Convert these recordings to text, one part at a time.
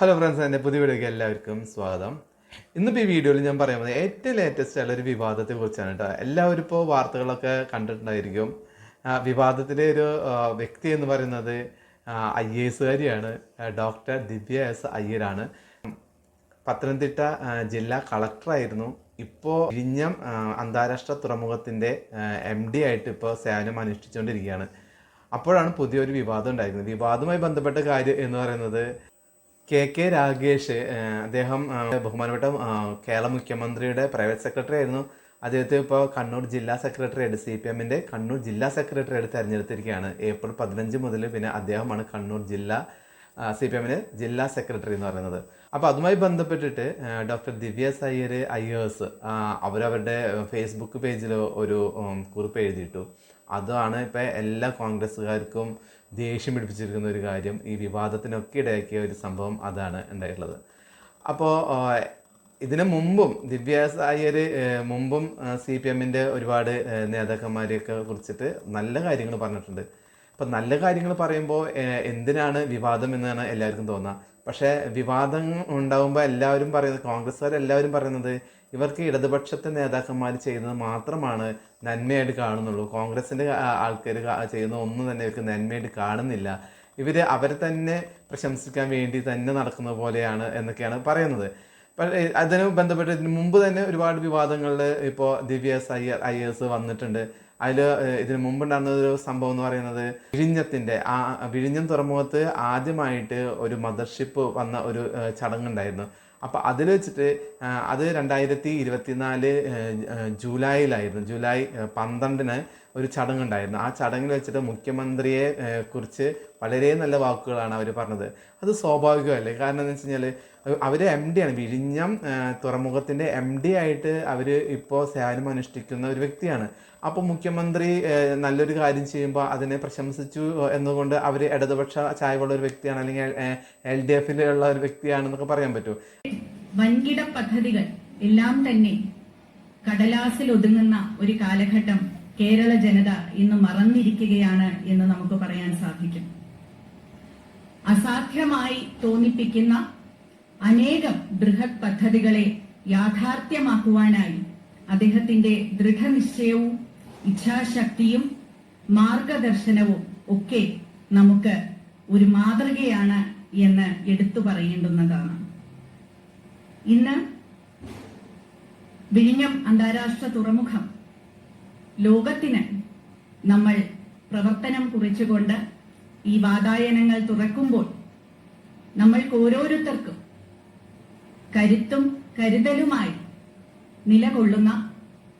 Hello friends എന്റെ പുതിയ വീഡിയോക്ക് എല്ലാവർക്കും സ്വാഗതം. ഇന്നിപ്പോൾ ഈ വീഡിയോയിൽ ഞാൻ പറയാൻ ഏറ്റവും ലേറ്റസ്റ്റ് ആയുള്ള ഒരു വിവാദത്തെ കുറിച്ചാണ് കേട്ടോ. എല്ലാവരും ഇപ്പോൾ വാർത്തകളൊക്കെ കണ്ടിട്ടുണ്ടായിരിക്കും. വിവാദത്തിലെ ഒരു വ്യക്തി എന്ന് പറയുന്നത് ഐ എ എസുകാരിയാണ് ഡോക്ടർ ദിവ്യ എസ് അയ്യരാണ്. പത്തനംതിട്ട ജില്ലാ കളക്ടറായിരുന്നു. ഇപ്പോൾ വിഴിഞ്ഞം അന്താരാഷ്ട്ര തുറമുഖത്തിന്റെ എം ഡി ആയിട്ട് ഇപ്പോൾ സേവനം അനുഷ്ഠിച്ചുകൊണ്ടിരിക്കുകയാണ്. അപ്പോഴാണ് പുതിയൊരു വിവാദം ഉണ്ടായിരുന്നത്. വിവാദവുമായി ബന്ധപ്പെട്ട കാര്യം എന്ന് പറയുന്നത് കെ കെ രാഗേഷ് അദ്ദേഹം ബഹുമാനപ്പെട്ട കേരള മുഖ്യമന്ത്രിയുടെ പ്രൈവറ്റ് സെക്രട്ടറി ആയിരുന്നു. അദ്ദേഹത്തെ ഇപ്പോൾ കണ്ണൂർ ജില്ലാ സെക്രട്ടറി ആയിട്ട് സി പി എമ്മിന്റെ കണ്ണൂർ ജില്ലാ സെക്രട്ടറി ആയിട്ട് തിരഞ്ഞെടുത്തിരിക്കുകയാണ്. ഏപ്രിൽ പതിനഞ്ച് മുതൽ പിന്നെ അദ്ദേഹമാണ് കണ്ണൂർ ജില്ലാ സി പി എമ്മിന് ജില്ലാ സെക്രട്ടറി എന്ന് പറയുന്നത്. അപ്പോൾ അതുമായി ബന്ധപ്പെട്ടിട്ട് ഡോക്ടർ ദിവ്യ സയ്യർ എസ് അവരവരുടെ ഫേസ്ബുക്ക് പേജിൽ ഒരു കുറിപ്പ് എഴുതിയിട്ടു. അതാണ് ഇപ്പോൾ എല്ലാ കോൺഗ്രസ്സുകാർക്കും ദേഷ്യം പിടിപ്പിച്ചിരിക്കുന്ന ഒരു കാര്യം. ഈ വിവാദത്തിനൊക്കെ ഇടയാക്കിയ ഒരു സംഭവം അതാണ് ഉണ്ടായിട്ടുള്ളത്. അപ്പോൾ ഇതിനു മുമ്പും ദിവ്യ മുമ്പും സി പി എമ്മിന്റെ ഒരുപാട് നേതാക്കന്മാരെയൊക്കെ കുറിച്ചിട്ട് നല്ല കാര്യങ്ങൾ പറഞ്ഞിട്ടുണ്ട്. അപ്പം നല്ല കാര്യങ്ങൾ പറയുമ്പോൾ എന്തിനാണ് വിവാദം എന്നാണ് എല്ലാവർക്കും തോന്നുക പക്ഷേ വിവാദം ഉണ്ടാകുമ്പോൾ എല്ലാവരും പറയുന്നത് കോൺഗ്രസ്സുകാർ എല്ലാവരും പറയുന്നത് ഇവർക്ക് ഇടതുപക്ഷത്തെ നേതാക്കന്മാർ ചെയ്യുന്നത് മാത്രമാണ് നന്മയായിട്ട് കാണുന്നുള്ളൂ. കോൺഗ്രസിന്റെ ആൾക്കാർ ചെയ്യുന്ന ഒന്നും തന്നെ ഇവർക്ക് നന്മയായിട്ട് കാണുന്നില്ല. ഇവർ അവരെ തന്നെ പ്രശംസിക്കാൻ വേണ്ടി തന്നെ നടക്കുന്ന പോലെയാണ് എന്നൊക്കെയാണ് പറയുന്നത്. അതിന് ബന്ധപ്പെട്ട് ഇതിന് മുമ്പ് തന്നെ ഒരുപാട് വിവാദങ്ങളിൽ ഇപ്പോൾ ദിവ്യ ഐ ഐ എസ് വന്നിട്ടുണ്ട് അതിൽ ഇതിന് മുമ്പുണ്ടായിരുന്ന ഒരു സംഭവം എന്ന് പറയുന്നത് വിഴിഞ്ഞത്തിന്റെ ആ വിഴിഞ്ഞം തുറമുഖത്ത് ആദ്യമായിട്ട് ഒരു മദർഷിപ്പ് വന്ന ഒരു ചടങ്ങുണ്ടായിരുന്നു അപ്പോൾ അതിൽ വെച്ചിട്ട് അത് രണ്ടായിരത്തി ഇരുപത്തിനാല് ജൂലൈയിലായിരുന്നു. ജൂലൈ പന്ത്രണ്ടിന് ഒരു ചടങ്ങുണ്ടായിരുന്നു. ആ ചടങ്ങിൽ വെച്ചിട്ട് മുഖ്യമന്ത്രിയെ കുറിച്ച് വളരെ നല്ല വാക്കുകളാണ് അവർ പറഞ്ഞത്. അത് സ്വാഭാവികമല്ലേ? കാരണം എന്ന് വെച്ച് കഴിഞ്ഞാൽ അവർ എം ഡി ആണ് വിഴിഞ്ഞം തുറമുഖത്തിന്റെ എം ഡി ആയിട്ട് അവർ ഇപ്പോൾ സേവനം അനുഷ്ഠിക്കുന്ന ഒരു വ്യക്തിയാണ്. അപ്പോൾ മുഖ്യമന്ത്രി നല്ലൊരു കാര്യം ചെയ്യുമ്പോൾ അതിനെ പ്രശംസിച്ചു എന്നുകൊണ്ട് അവർ ഇടതുപക്ഷ ചായവുള്ള ഒരു വ്യക്തിയാണ് അല്ലെങ്കിൽ എൽ ഡി എഫിലുള്ള ഒരു വ്യക്തിയാണെന്നൊക്കെ പറയാൻ പറ്റുമോ വൻകിട പദ്ധതികൾ എല്ലാം തന്നെ കടലാസിൽ ഒതുങ്ങുന്ന ഒരു കാലഘട്ടം കേരള ജനത ഇന്ന് മറന്നിരിക്കുകയാണ് എന്ന് നമുക്ക് പറയാൻ സാധിക്കും. അസാധ്യമായി തോന്നിപ്പിക്കുന്ന അനേകം ബൃഹത് പദ്ധതികളെ യാഥാർത്ഥ്യമാക്കുവാനായി അദ്ദേഹത്തിന്റെ ദൃഢനിശ്ചയവും ഇച്ഛാശക്തിയും മാർഗദർശനവും ഒക്കെ നമുക്ക് ഒരു മാതൃകയാണ് എന്ന് എടുത്തു പറയേണ്ടുന്നതാണ്. ഇന്ന് വിഴിഞ്ഞം അന്താരാഷ്ട്ര തുറമുഖം ലോകത്തിന് നമ്മൾ പ്രവർത്തനം കുറിച്ചുകൊണ്ട് ഈ വാതായനങ്ങൾ തുറക്കുമ്പോൾ നമ്മൾക്ക് ഓരോരുത്തർക്കും കരുത്തും കരുതലുമായി നിലകൊള്ളുന്ന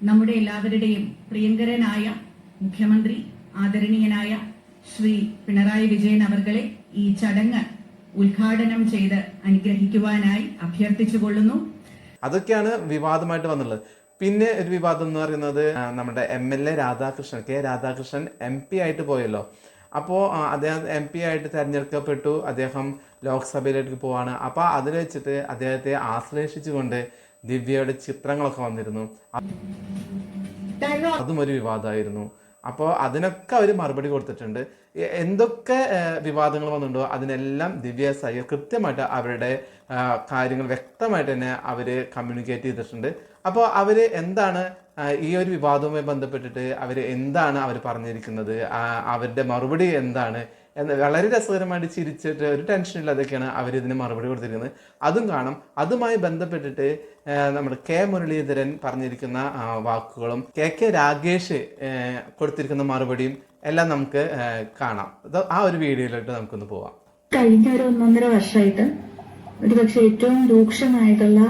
നമ്മുടെ എല്ലാവരുടെയും പ്രിയങ്കരനായ മുഖ്യമന്ത്രി ആദരണീയനായ ശ്രീ പിണറായി വിജയൻ അവർകളെ ഈ ചടങ്ങ് ഉദ്ഘാടനം ചെയ്ത് അനുഗ്രഹിക്കുവാനായി അഭ്യർത്ഥിച്ചുകൊള്ളുന്നു. അതൊക്കെയാണ് വിവാദമായിട്ട് വന്നുള്ളത് പിന്നെ ഒരു വിവാദം എന്ന് പറയുന്നത് നമ്മുടെ M L A Radhakrishnan K Radhakrishnan M P ആയിട്ട് പോയല്ലോ. അപ്പോൾ അദ്ദേഹം എം പി ആയിട്ട് തിരഞ്ഞെടുക്കപ്പെട്ടു. അദ്ദേഹം ലോക്സഭയിലേക്ക് പോവാണ്. അപ്പോൾ അതിൽ വെച്ചിട്ട് അദ്ദേഹത്തെ ആശ്ലേഷിച്ചുകൊണ്ട് ദിവ്യയുടെ ചിത്രങ്ങളൊക്കെ വന്നിരുന്നു. അതും ഒരു വിവാദമായിരുന്നു. അപ്പോൾ അതിനൊക്കെ അവർ മറുപടി കൊടുത്തിട്ടുണ്ട്. എന്തൊക്കെ വിവാദങ്ങൾ വന്നിട്ടുണ്ടോ? അതിനെല്ലാം ദിവ്യ സയ്യർ കൃത്യമായിട്ട് അവരുടെ കാര്യങ്ങൾ വ്യക്തമായിട്ട് തന്നെ അവർ കമ്മ്യൂണിക്കേറ്റ് ചെയ്തിട്ടുണ്ട്. അപ്പോൾ അവർ എന്താണ് ഈ ഒരു വിവാദവുമായി ബന്ധപ്പെട്ടിട്ട് അവർ എന്താണ് അവർ പറഞ്ഞിരിക്കുന്നത്? അവരുടെ മറുപടി എന്താണ്? എന്ന് വളരെ രസകരമായിട്ട് ചിരിച്ചിട്ട് ഒരു അവർ ഇതിന് മറുപടി കൊടുത്തിരിക്കുന്നത്. അതും കാണും. അതുമായി ബന്ധപ്പെട്ടിട്ട് നമ്മുടെ കെ മുരളീധരൻ പറഞ്ഞിരിക്കുന്ന വാക്കുകളും കെ കെ രാകേഷ് കൊടുത്തിരിക്കുന്ന മറുപടിയും എല്ലാം നമുക്ക് കാണാം. ആ ഒരു വീഡിയോയിലോട്ട് നമുക്കൊന്ന് പോവാം. കഴിഞ്ഞ ഒരു ഒന്നൊന്നര വർഷമായിട്ട് ഒരുപക്ഷെ ഏറ്റവും രൂക്ഷമായിട്ടുള്ള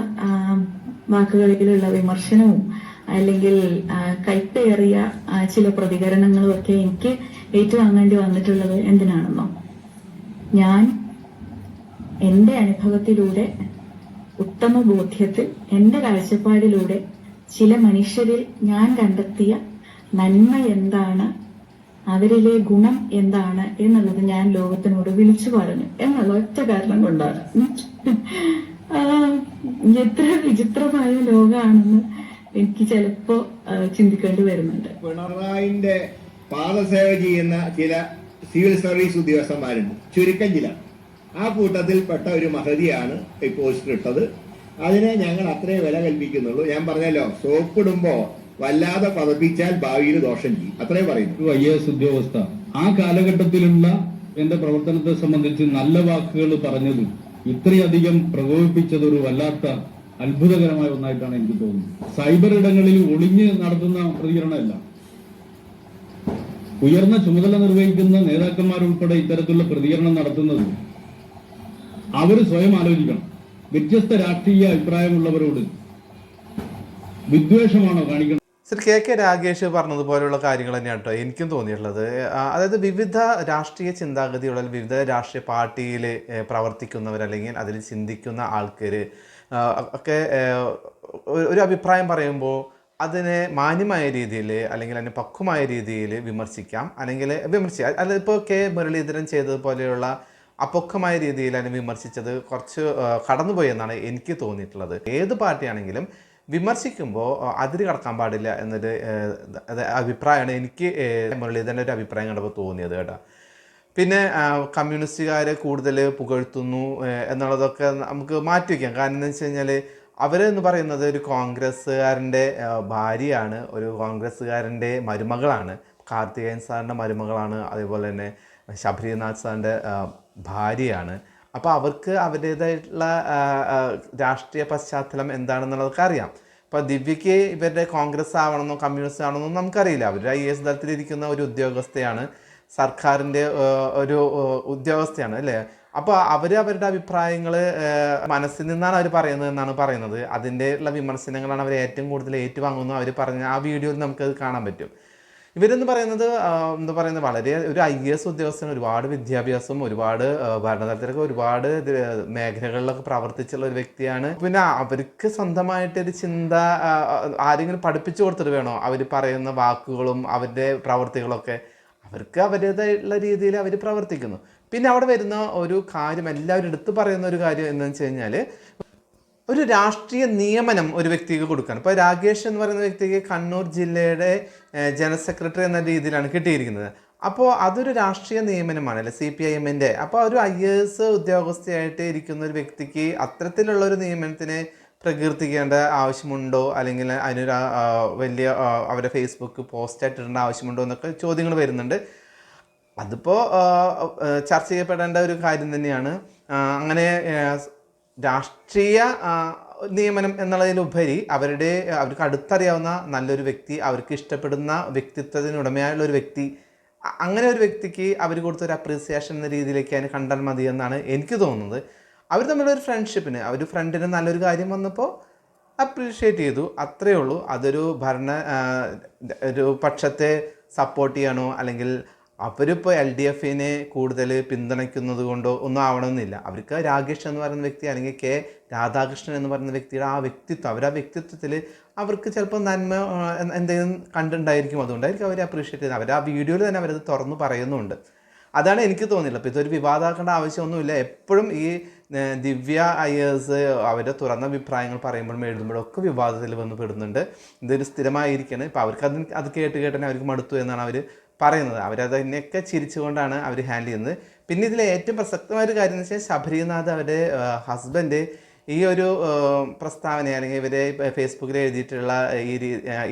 വാക്കുകളിലുള്ള വിമർശനവും അല്ലെങ്കിൽ കയ്പേറിയ ചില പ്രതികരണങ്ങളും ഒക്കെ എനിക്ക് ഏറ്റുവാങ്ങേണ്ടി വന്നിട്ടുള്ളത് എന്തിനാണെന്നോ? ഞാൻ എന്റെ അനുഭവത്തിലൂടെ ഉത്തമ ബോധ്യത്തിൽ എന്റെ കാഴ്ചപ്പാടിലൂടെ ചില മനുഷ്യരിൽ ഞാൻ കണ്ടെത്തിയ നന്മ എന്താണ് അവരിലെ ഗുണം എന്താണ് എന്നുള്ളത് ഞാൻ ലോകത്തിനോട് വിളിച്ചു പറഞ്ഞു. എന്നുള്ള ഒറ്റ കാരണം കൊണ്ടാണ്. എത്ര വിചിത്രമായ ലോകമാണെന്ന് എനിക്ക് ചിലപ്പോ ചിന്തിക്കേണ്ടി വരുന്നുണ്ട്. പിണറായിന്റെ പാദസേവ ചെയ്യുന്ന ചില സിവിൽ സർവീസ് ഉദ്യോഗസ്ഥന്മാരുണ്ട് ചുരുക്കം ചില. ആ കൂട്ടത്തിൽപ്പെട്ട ഒരു മഹതിയാണ് ഈ പോസ്റ്റർ ഇട്ടത്. അതിനെ ഞങ്ങൾ അത്രേ വില കൽപ്പിക്കുന്നുള്ളൂ. ഞാൻ പറഞ്ഞല്ലോ സോപ്പിടുമ്പോ വല്ലാതെ പതപ്പിച്ചാൽ ഭാവിയിൽ ദോഷം ചെയ്യും. അത്രേ പറയുന്നു. ഐ എസ് ഉദ്യോഗസ്ഥ. ആ കാലഘട്ടത്തിലുള്ള എന്റെ പ്രവർത്തനത്തെ സംബന്ധിച്ച് നല്ല വാക്കുകൾ പറഞ്ഞതും ഇത്രയധികം പ്രകോപിപ്പിച്ചത് ഒരു വല്ലാത്ത അത്ഭുതകരമായ ഒന്നായിട്ടാണ് എനിക്ക് തോന്നുന്നത്. സൈബർ ഇടങ്ങളിൽ ഒളിഞ്ഞ് നടത്തുന്ന പ്രതികരണമല്ല. ഉയർന്ന ചുമതല നിർവഹിക്കുന്ന നേതാക്കന്മാരുൾപ്പെടെ ഇത്തരത്തിലുള്ള പ്രതികരണം നടത്തുന്നത് അവർ സ്വയം ആലോചിക്കണം. വ്യത്യസ്ത രാഷ്ട്രീയ അഭിപ്രായമുള്ളവരോട് വിദ്വേഷമാണോ കാണിക്കുന്നത് സർ കെ കെ രാഗേഷ് പറഞ്ഞതുപോലെയുള്ള കാര്യങ്ങൾ തന്നെയാണ് കേട്ടോ എനിക്കും തോന്നിയിട്ടുള്ളത്. അതായത് വിവിധ രാഷ്ട്രീയ ചിന്താഗതിയുള്ള വിവിധ രാഷ്ട്രീയ പാർട്ടിയിൽ പ്രവർത്തിക്കുന്നവർ അല്ലെങ്കിൽ അതിൽ ചിന്തിക്കുന്ന ആൾക്കാർ ഒക്കെ ഒരു- അഭിപ്രായം പറയുമ്പോൾ അതിനെ മാന്യമായ രീതിയിൽ അല്ലെങ്കിൽ അതിനെ പക്വമായ രീതിയിൽ വിമർശിക്കാം. അല്ലെങ്കിൽ വിമർശിക്കാം. അല്ല ഇപ്പോൾ കെ മുരളീധരൻ ചെയ്തതുപോലെയുള്ള അപൊക്കമായ രീതിയിൽ അതിനെ വിമർശിച്ചത് കുറച്ച് കടന്നുപോയി എന്നാണ് എനിക്ക് തോന്നിയിട്ടുള്ളത്. ഏത് പാർട്ടിയാണെങ്കിലും വിമർശിക്കുമ്പോൾ അതിര് കടക്കാൻ പാടില്ല എന്നൊരു അഭിപ്രായമാണ് എനിക്ക് മുരളീധരന്റെ ഒരു അഭിപ്രായം കണ്ടപ്പോൾ തോന്നിയത് കേട്ടോ. പിന്നെ കമ്മ്യൂണിസ്റ്റുകാരെ കൂടുതൽ പുകഴ്ത്തുന്നു എന്നുള്ളതൊക്കെ നമുക്ക് മാറ്റി വയ്ക്കാം കാരണം എന്ന് വെച്ച് കഴിഞ്ഞാൽ അവരെന്ന് പറയുന്നത് ഒരു കോൺഗ്രസ്സുകാരന്റെ ഭാര്യയാണ് ഒരു കോൺഗ്രസ്സുകാരന്റെ മരുമകളാണ്. കാർത്തികേയൻ സാറിന്റെ മരുമകളാണ് അതേപോലെ തന്നെ ശബരിനാഥ് സാറിന്റെ ഭാര്യയാണ്. അപ്പോൾ അവർക്ക് അവരുടേതായിട്ടുള്ള രാഷ്ട്രീയ പശ്ചാത്തലം എന്താണെന്നുള്ളതൊക്കെ അറിയാം. ഇപ്പോൾ ദിവ്യയ്ക്ക് ഇവരുടെ കോൺഗ്രസ് ആവണമെന്നോ കമ്മ്യൂണിസ്റ്റ് ആവണമെന്നോ നമുക്കറിയില്ല. അവർ ഐ എസ് തലത്തിലിരിക്കുന്ന ഒരു ഉദ്യോഗസ്ഥയാണ്. സർക്കാരിന്റെ ഒരു ഉദ്യോഗസ്ഥയാണ് അല്ലേ? അപ്പോൾ അവർ അവരുടെ അഭിപ്രായങ്ങൾ മനസ്സിൽ നിന്നാണ് അവർ പറയുന്നത് എന്നാണ് പറയുന്നത്. അതിന്റെ ഉള്ള വിമർശനങ്ങളാണ് അവർ ഏറ്റവും കൂടുതൽ ഏറ്റുവാങ്ങുന്നത്. അവർ പറഞ്ഞ ആ വീഡിയോയിൽ നമുക്കത് കാണാൻ പറ്റും. ഇവരെന്ന് പറയുന്നത് എന്താ പറയുന്നത് വളരെ ഒരു ഐ എസ് ഉദ്യോഗസ്ഥന് ഒരുപാട് വിദ്യാഭ്യാസം ഒരുപാട് ഭരണതലത്തിലൊക്കെ ഒരുപാട് മേഖലകളിലൊക്കെ പ്രവർത്തിച്ചുള്ള ഒരു വ്യക്തിയാണ്. പിന്നെ അവർക്ക് സ്വന്തമായിട്ടൊരു ചിന്ത ആരെങ്കിലും പഠിപ്പിച്ചു കൊടുത്തിട്ട് വേണോ? അവർ പറയുന്ന വാക്കുകളും അവരുടെ പ്രവർത്തികളൊക്കെ അവർക്ക് അവരുടേതായിട്ടുള്ള രീതിയിൽ അവർ പ്രവർത്തിക്കുന്നു. പിന്നെ അവിടെ വരുന്ന ഒരു കാര്യം എല്ലാവരും എടുത്തു പറയുന്ന ഒരു കാര്യം എന്ന് വെച്ച് കഴിഞ്ഞാൽ ഒരു രാഷ്ട്രീയ നിയമനം ഒരു വ്യക്തിക്ക് കൊടുക്കുകയാണ് ഇപ്പോൾ രാകേഷ് എന്ന് പറയുന്ന വ്യക്തിക്ക് കണ്ണൂർ ജില്ലയുടെ ജനറൽ സെക്രട്ടറി എന്ന രീതിയിലാണ് കിട്ടിയിരിക്കുന്നത്. അപ്പോൾ അതൊരു രാഷ്ട്രീയ നിയമനമാണ് അല്ലെ? സി പി ഐ എമ്മിന്റെ അപ്പോൾ ഒരു ഐ എ എസ് ഉദ്യോഗസ്ഥയായിട്ട് ഇരിക്കുന്ന ഒരു വ്യക്തിക്ക് അത്തരത്തിലുള്ള ഒരു നിയമനത്തിന് പ്രകീർത്തിക്കേണ്ട ആവശ്യമുണ്ടോ? അല്ലെങ്കിൽ അതിനൊരു വലിയ അവരെ ഫേസ്ബുക്ക് പോസ്റ്റ് ആയിട്ടിടേണ്ട ആവശ്യമുണ്ടോ എന്നൊക്കെ ചോദ്യങ്ങൾ വരുന്നുണ്ട്. അതിപ്പോൾ ചർച്ച ചെയ്യപ്പെടേണ്ട ഒരു കാര്യം തന്നെയാണ്. അങ്ങനെ രാഷ്ട്രീയ നിയമനം എന്നുള്ളതിലുപരി അവരുടെ അവർക്ക് അടുത്തറിയാവുന്ന നല്ലൊരു വ്യക്തി അവർക്ക് ഇഷ്ടപ്പെടുന്ന വ്യക്തിത്വത്തിനുടമയായുള്ള ഒരു വ്യക്തി അങ്ങനെ ഒരു വ്യക്തിക്ക് അവർ കൊടുത്തൊരു അപ്രീസിയേഷൻ എന്ന രീതിയിലേക്ക് അതിന് കണ്ടാൽ മതി എന്നാണ് എനിക്ക് തോന്നുന്നത്. അവർ തമ്മിലൊരു ഫ്രണ്ട്ഷിപ്പിന് അവർ ഫ്രണ്ടിന് നല്ലൊരു കാര്യം വന്നപ്പോൾ അപ്രീഷിയേറ്റ് ചെയ്തു. അത്രയേ ഉള്ളൂ. അതൊരു ഭരണ ഒരു പക്ഷത്തെ സപ്പോർട്ട് ചെയ്യണോ അല്ലെങ്കിൽ അവരിപ്പോൾ എൽ ഡി എഫിനെ കൂടുതൽ പിന്തുണയ്ക്കുന്നത് കൊണ്ടോ ഒന്നും ആവണമെന്നില്ല. അവർക്ക് രാകേഷ് എന്ന് പറയുന്ന വ്യക്തി അല്ലെങ്കിൽ കെ രാധാകൃഷ്ണൻ എന്ന് പറയുന്ന വ്യക്തിയുടെ ആ വ്യക്തിത്വം അവർ ആ വ്യക്തിത്വത്തിൽ അവർക്ക് ചിലപ്പോൾ നന്മ എന്തെങ്കിലും കണ്ടുണ്ടായിരിക്കും. അതുകൊണ്ടായിരിക്കും അവർ അപ്രീഷിയേറ്റ് ചെയ്യുന്നത് അവർ ആ വീഡിയോയിൽ തന്നെ അവരത് തുറന്ന് പറയുന്നുണ്ട്. അതാണ് എനിക്ക് തോന്നിയില്ല അപ്പോൾ ഇതൊരു വിവാദമാക്കേണ്ട ആവശ്യമൊന്നുമില്ല. എപ്പോഴും ഈ ദിവ്യ അയ്യേഴ്സ് അവരുടെ തുറന്ന അഭിപ്രായങ്ങൾ പറയുമ്പോഴും എഴുതുമ്പോഴും ഒക്കെ വിവാദത്തിൽ വന്ന് പെടുന്നുണ്ട്. ഇതൊരു സ്ഥിരമായിരിക്കണം. ഇപ്പോൾ അവർക്ക് അത് അത് കേട്ട് കേട്ട് തന്നെ അവർക്ക് മടുത്തു എന്നാണ് അവർ പറയുന്നത്. അവരത് തന്നെയൊക്കെ ചിരിച്ചുകൊണ്ടാണ് അവർ ഹാൻഡിൽ ചെയ്യുന്നത്. പിന്നെ ഇതിലെ ഏറ്റവും പ്രസക്തമായ ഒരു കാര്യം എന്ന് വെച്ചാൽ ശബരിനാഥ് അവരുടെ ഹസ്ബൻഡ് ഈ ഒരു പ്രസ്താവന അല്ലെങ്കിൽ ഇവരെ ഫേസ്ബുക്കിൽ എഴുതിയിട്ടുള്ള ഈ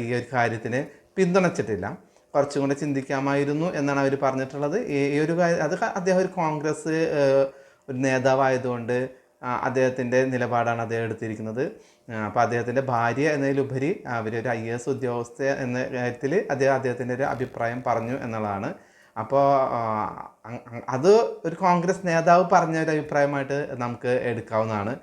ഈ ഒരു കാര്യത്തിന് പിന്തുണച്ചിട്ടില്ല. കുറച്ചും കൂടെ ചിന്തിക്കാമായിരുന്നു എന്നാണ് അവർ പറഞ്ഞിട്ടുള്ളത്. ഈ ഒരു കാര്യം അത് അദ്ദേഹം ഒരു കോൺഗ്രസ് ഒരു നേതാവായതുകൊണ്ട് അദ്ദേഹത്തിന്റെ നിലപാടാണ് അദ്ദേഹം എടുത്തിരിക്കുന്നത്. അപ്പോൾ അദ്ദേഹത്തിന്റെ ഭാര്യ എന്നതിലുപരി അവർ ഒരു ഐ എസ് ഉദ്യോഗസ്ഥ എന്ന കാര്യത്തിൽ അദ്ദേഹം അദ്ദേഹത്തിന്റെ ഒരു അഭിപ്രായം പറഞ്ഞു എന്നുള്ളതാണ്. അപ്പോൾ അത് ഒരു കോൺഗ്രസ് നേതാവ് പറഞ്ഞ ഒരു അഭിപ്രായമായിട്ട് നമുക്ക് എടുക്കാവുന്നതാണ്.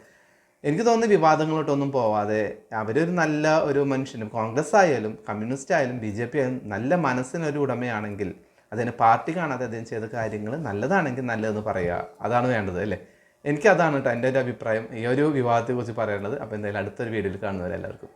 എനിക്ക് തോന്നുന്നു വിവാദങ്ങളോട്ടൊന്നും പോവാതെ അവരൊരു നല്ല ഒരു മനുഷ്യനും കോൺഗ്രസ് ആയാലും കമ്മ്യൂണിസ്റ്റ് ആയാലും ബി ജെ പി ആയാലും നല്ല മനസ്സിനൊരു ഉടമയാണെങ്കിൽ അതിന് പാർട്ടി കാണാതെ അദ്ദേഹം ചെയ്ത കാര്യങ്ങൾ നല്ലതാണെങ്കിൽ നല്ലതെന്ന് പറയുക അതാണ് വേണ്ടത് അല്ലേ? എനിക്കതാണ് കേട്ടോ എന്റെ ഒരു അഭിപ്രായം ഈ ഒരു വിവാദത്തെക്കുറിച്ച് പറയേണ്ടത്. അപ്പോൾ എന്തായാലും അടുത്തൊരു വീഡിയോയിൽ കാണുന്നവരെല്ലാവർക്കും